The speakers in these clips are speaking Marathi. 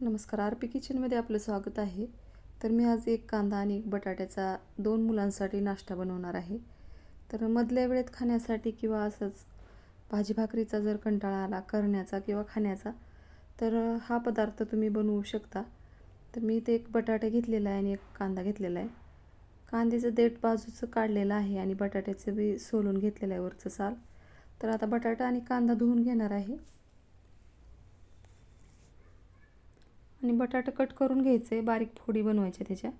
नमस्कार आर पी किचनमध्ये आपलं स्वागत आहे. तर मी आज एक कांदा आणि एक बटाट्याचा दोन मुलांसाठी नाश्ता बनवणार आहे. तर मधल्या वेळेत खाण्यासाठी किंवा असंच भाजी भाकरीचा जर कंटाळा आला करण्याचा किंवा खाण्याचा तर हा पदार्थ तुम्ही बनवू शकता. तर मी ते एक बटाटा घेतलेला आहे आणि एक कांदा घेतलेला आहे. कांद्याचं देठ बाजूचं काढलेलं आहे आणि बटाट्याचं बी सोलून घेतलेलं आहे वरचं साल. तर आता बटाटा आणि कांदा धुवून घेणार आहे. आणि बटाटा कट करून घ्यायचे बारीक फोडी बनवायच्या त्याच्या.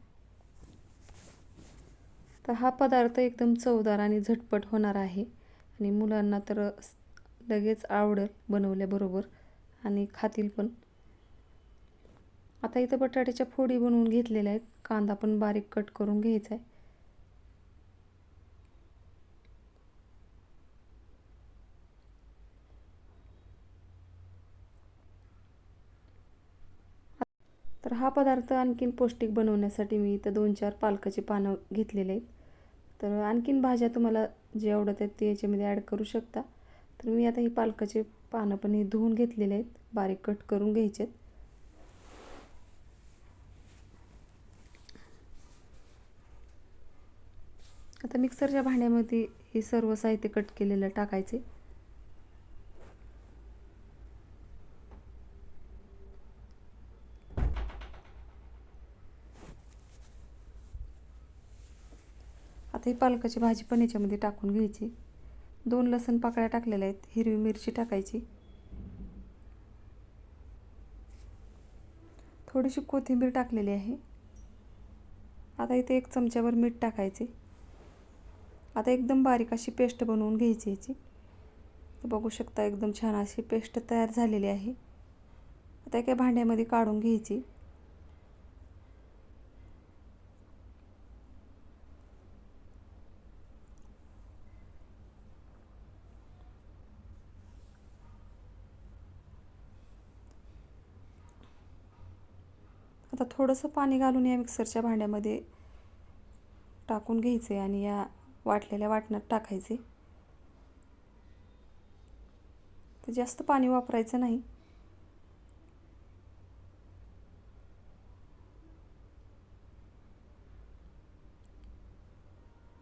तर हा पदार्थ एकदम चवदार आणि झटपट होणार आहे. आणि मुलांना तर लगेच आवडेल बनवल्याबरोबर आणि खातील पण. आता इथं बटाट्याच्या फोडी बनवून घेतलेल्या आहेत. कांदा पण बारीक कट करून घ्यायचा आहे. तर हा पदार्थ आणखीन पौष्टिक बनवण्यासाठी मी इथं दोन चार पालकाची पानं घेतलेले आहेत. तर आणखीन भाज्या तुम्हाला जे आवडत आहेत ते याच्यामध्ये ॲड करू शकता. तर मी आता ही पालकाचे पानं पण हे धुवून घेतलेले आहेत. बारीक कट करून घ्यायचे आहेत. आता मिक्सरच्या भांड्यामध्ये हे सर्व साहित्य कट केलेलं टाकायचे. आता ही पालकाची भाजी पण याच्यामध्ये टाकून घ्यायची. दोन लसण पाकळ्या टाकलेल्या आहेत. हिरवी मिरची टाकायची. थोडीशी कोथिंबीर टाकलेली आहे. आता इथे एक चमच्यावर मीठ टाकायचे. आता एकदम बारीक अशी पेस्ट बनवून घ्यायची याची. बघू शकता एकदम छान अशी पेस्ट तयार झालेली आहे. आता एका भांड्यामध्ये काढून घ्यायची. आता थोडंसं पाणी घालून या मिक्सरच्या भांड्यामध्ये टाकून घ्यायचे आणि या वाटलेल्या वाटणात टाकायचे. तर जास्त पाणी वापरायचं नाही.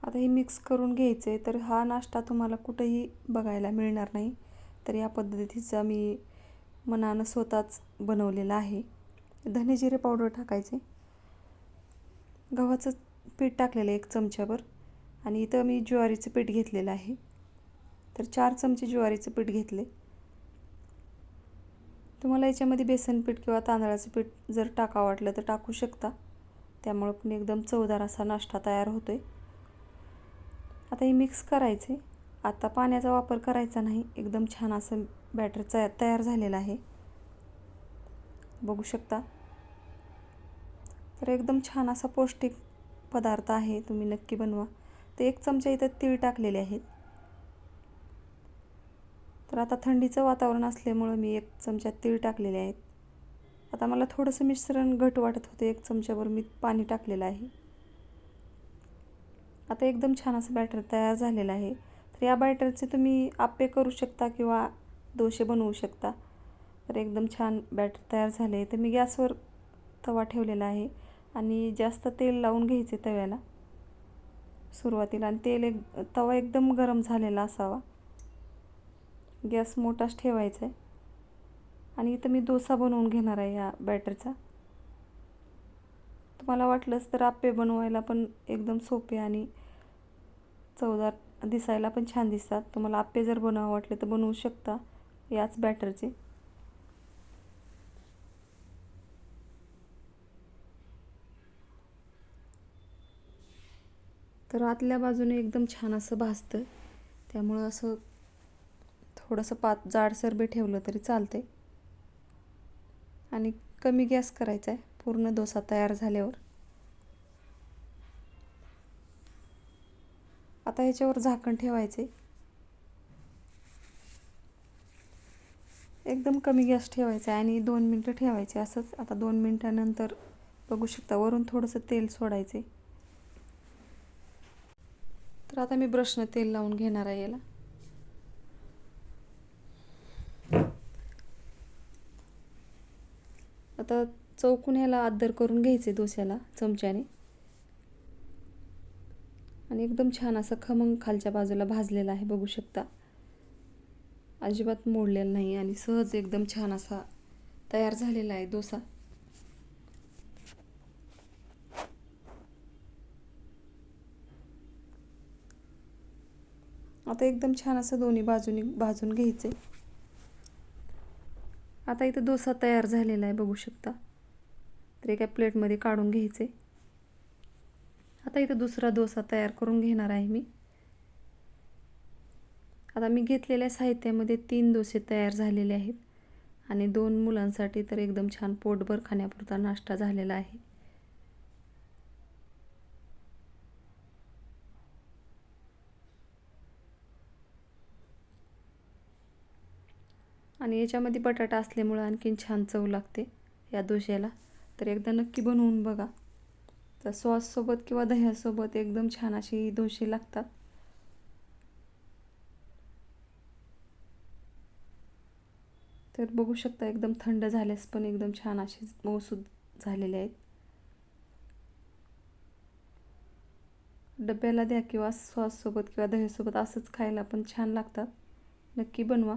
आता हे मिक्स करून घ्यायचे तर हा नाश्ता तुम्हाला कुठंही बघायला मिळणार नाही. तर या पद्धतीचा मी मनानं स्वतःच बनवलेला आहे. धने जिरे पावडर टाकायचे. गव्हाचं पीठ टाकलेलं आहे एक चमच्यावर आणि इथं मी ज्वारीचं पीठ घेतलेलं आहे. तर चार चमचे ज्वारीचं पीठ घेतले. तुम्हाला याच्यामध्ये बेसन पीठ किंवा तांदळाचं पीठ जर टाका वाटलं तर टाकू शकता. त्यामुळं पण एकदम चवदार असा नाश्ता तयार होतो आहे आता हे मिक्स करायचे. आता पाण्याचा वापर करायचा नाही. एकदम छान असं बॅटर तया तयार झालेलं आहे. बघू शकता. तर एकदम छान असा पौष्टिक पदार्थ आहे तुम्ही नक्की बनवा. तर एक चमचा इथं तीळ टाकलेले आहेत. तर आता थंडीचं वातावरण असल्यामुळं मी एक चमचा तीळ टाकलेले आहेत. आता मला थोडंसं मिश्रण घट वाटत होतं एक चमच्यावर मी पाणी टाकलेलं आहे. आता एकदम छान असं बॅटर तयार झालेलं आहे. तर या बॅटरचे तुम्ही आप्पे करू शकता किंवा दोशे बनवू शकता. तर एकदम छान बॅटर तयार झाले तर मी गॅसवर तवा ठेवलेला आहे आणि जास्त तेल लावून घ्यायचे तव्याला सुरुवातीला. आणि तेल एक तवा एकदम गरम झालेला असावा. गॅस मोठाच ठेवायचा आहे आणि इथं मी डोसा बनवून घेणार आहे या बॅटरचा. तुम्हाला वाटलंच तर आप्पे बनवायला पण एकदम सोपे आणि चवदार दिसायला पण छान दिसतात. तुम्हाला आप्पे जर बनवा वाटले तर बनवू शकता याच बॅटरचे. तर आतल्या बाजूने एकदम छान असं भासतं त्यामुळं असं थोडंसं पात जाडसर बी ठेवलं तरी चालते आणि कमी गॅस करायचा आहे पूर्ण डोसा तयार झाल्यावर. आता ह्याच्यावर झाकण ठेवायचे एकदम कमी गॅस ठेवायचा आहे आणि दोन मिनटं ठेवायचे असंच. आता दोन मिनटानंतर बघू शकता वरून थोडंसं तेल सोडायचे तर आता मी ब्रशनं तेल लावून घेणार आहे याला. आता चौकून ह्याला आदर करून घ्यायचे डोस्याला चमच्याने. आणि एकदम छान असं खमंग खालच्या बाजूला भाजलेला आहे बघू शकता. अजिबात मोडलेला नाही आणि सहज एकदम छान असा तयार झालेला आहे डोसा. आता एकदम छान असं दोन्ही बाजूनी भाजून घ्यायचं आहे आता इथं डोसा तयार झालेला आहे बघू शकता. तर एका प्लेटमध्ये काढून घ्यायचे आता इथं दुसरा डोसा तयार करून घेणार आहे मी. आता मी घेतलेल्या साहित्यामध्ये तीन डोसे तयार झालेले आहेत. आणि दोन मुलांसाठी तर एकदम छान पोटभर खाण्यापुरता नाश्ता झालेला आहे. आणि याच्यामध्ये बटाटा असल्यामुळं आणखीन छान चव लागते या डोश्याला. तर एकदा नक्की बनवून बघा. तर सॉससोबत किंवा दह्यासोबत एकदम छान अशी डोसे लागतात. तर बघू शकता एकदम थंड झाल्यास पण एकदम छान असे मऊसूद झालेले आहेत. डब्याला द्या किंवा सॉससोबत किंवा दह्यासोबत असंच खायला पण छान लागतात. नक्की बनवा.